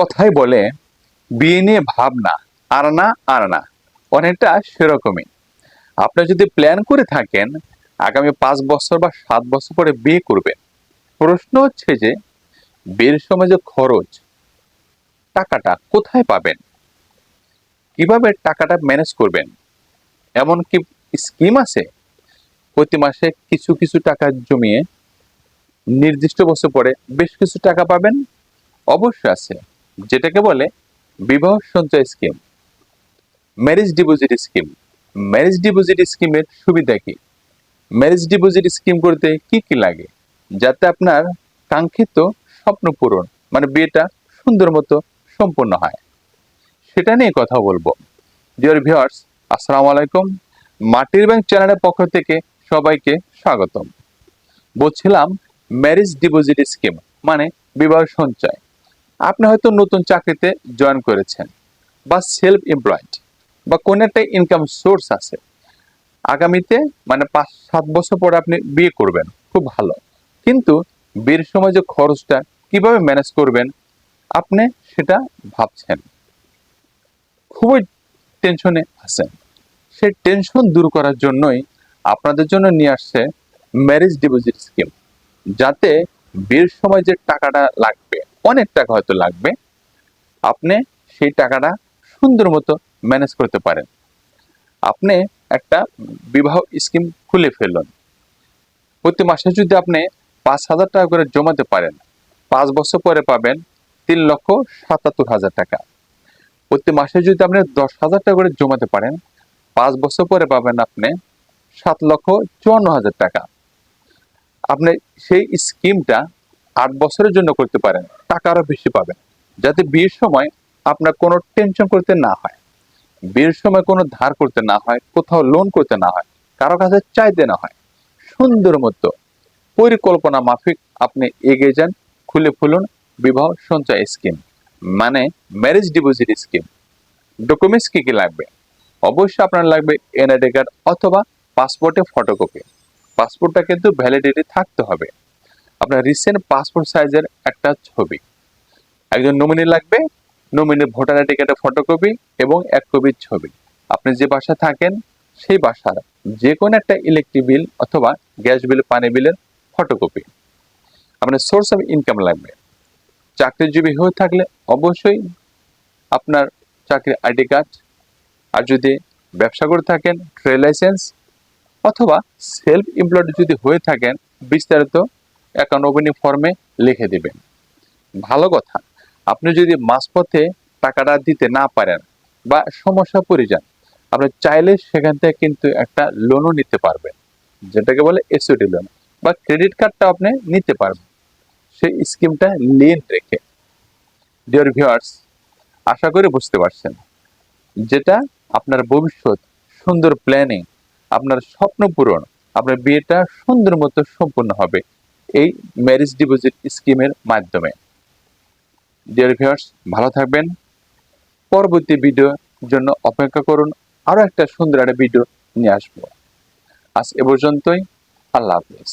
কথাই বলে, বিয়ে নিয়ে ভাবনা, আর না আর না, অনেকটা সেরকমই। আপনি যদি প্ল্যান করে থাকেন, আগামী পাঁচ বছর বা সাত বছর পরে বিয়ে করবেন। প্রশ্ন হচ্ছে যে, বিয়ের সময় যে খরচ, টাকাটা কোথায় পাবেন? কীভাবে টাকাটা ম্যানেজ করবেন? এমন কি স্কিম আছে? প্রতি মাসে কিছু কিছু টাকা জমিয়ে নির্দিষ্ট বছর পরে বেশ কিছু টাকা পাবেন? অবশ্যই আছে। যেটাকে বলে বিবাহ সঞ্চয় scheme marriage deposit scheme marriage deposit স্কিমের সুবিধা কি? ম্যারেজ ডিপোজিট স্কিম করতে কি কি লাগে? যাতে আপনার কাঙ্ক্ষিত স্বপ্ন পূরণ মানে বিয়েটা সুন্দর মতো সম্পূর্ণ হয়। সেটা নিয়ে কথা বলব। ডিয়ার ভিউয়ার্স আসসালামু আলাইকুম। মাটির ব্যাংক চ্যানেলের পক্ষ থেকে সবাইকে স্বাগতম। বলছিলাম ম্যারেজ ডিপোজিট স্কিম মানে বিবাহ সঞ্চয়। আপনি হয়তো নতুন চাকরিতে জয়েন করেছেন বা সেলফ এমপ্লয়েড বা কোন একটা ইনকাম সোর্স আছে। আগামীতে মানে পাঁচ, সাত বছর পরে আপনি বিয়ে করবেন, খুব ভালো। কিন্তু বিয়ের সময় যে খরচটা কীভাবে ম্যানেজ করবেন, আপনি সেটা ভাবছেন। খুবই টেনশনে আছেন। সেই টেনশন দূর করার জন্যই আপনাদের জন্য নিয়ে আসছে ম্যারেজ ডিপোজিট স্কিম যাতে বিয়ের সময় যে টাকাটা লাগবে অনেক টাকা হয়তো লাগবে। আপনি সেই টাকাটা সুন্দর মতো ম্যানেজ করতে পারেন। আপনি একটা বিবাহ স্কিম খুলে ফেলুন। প্রতি মাসে যদি আপনি পাঁচ হাজার টাকা করে জমাতে পারেন, পাঁচ বছর পরে পাবেন তিন লক্ষ সাতাত্তর হাজার টাকা। প্রতি মাসে যদি আপনি দশ হাজার টাকা করে জমাতে পারেন, পাঁচ বছর পরে পাবেন আপনি সাত লক্ষ চুয়ান্ন হাজার টাকা। আপনি সেই স্কিমটা আট বছরের জন্য করতে পারেন, টাকা আরও বেশি পাবেন। যাতে বিয়ের সময় আপনার কোনো টেনশন করতে না হয়। বিয়ের সময় কোনো ধার করতে না হয়, কোথাও লোন করতে না হয়, কারও কাছে চাইতে না হয়। সুন্দর মতো পরিকল্পনা মাফিক আপনি এগিয়ে যান, খুলে ফুলুন বিবাহ সঞ্চয় স্কিম মানে ম্যারেজ ডিপোজিট স্কিম ডকুমেন্টস কি কি লাগবে? অবশ্যই আপনার লাগবে এনআইডি কার্ড অথবা পাসপোর্টে ফটোকপি পাসপোর্টটা কিন্তু ভ্যালিডিটি থাকতে হবে। আপনার রিসেন্ট পাসপোর্ট সাইজের একটা ছবি। একজন নমিনি লাগবে নমিনির ভোটার আইডি কার্ডের ফটোকপি এবং এক কপির ছবি। আপনি যে বাসা থাকেন, সেই বাসার যে কোনো একটা ইলেকট্রিক বিল অথবা গ্যাস বিল পানি বিলের ফটোকপি আপনার সোর্স অফ ইনকাম লাগবে। চাকরিজীবী হয়ে থাকলে অবশ্যই আপনার চাকরির আইডি কার্ড আর যদি ব্যবসা করে থাকেন ট্রেড লাইসেন্স অথবা সেলফ এমপ্লয়েড যদি হয়ে থাকেন, বিস্তারিত অ্যাকাউন্ট ওপেনিং ফর্মে লিখে দিবেন। ভালো কথা, আপনি যদি মাঝপথে টাকাটা দিতে না পারেন বা সমস্যা পড়ে যান, আপনি চাইলে সেখান থেকে কিন্তু একটা লোনও নিতে পারবেন, যেটাকে বলে এসওডি লোন বা ক্রেডিট কার্ডটা আপনি নিতে পারবেন। সেই স্কিমটা লিন রেখে। ডিয়ার ভিউয়ার্স আশা করি বুঝতে পারছেন, যেটা আপনার ভবিষ্যৎ, সুন্দর প্ল্যানিং আপনার স্বপ্ন পূরণ, আপনার বিয়েটা সুন্দর মতো সম্পূর্ণ হবে। এই ম্যারেজ ডিপোজিট স্কিমের মাধ্যমে। ডিয়ার ভিউয়ার্স ভালো থাকবেন। পরবর্তী ভিডিওর জন্য অপেক্ষা করুন। আরও একটা সুন্দর একটা ভিডিও নিয়ে আসব। আজ এ পর্যন্তই। আল্লাহ হাফিজ।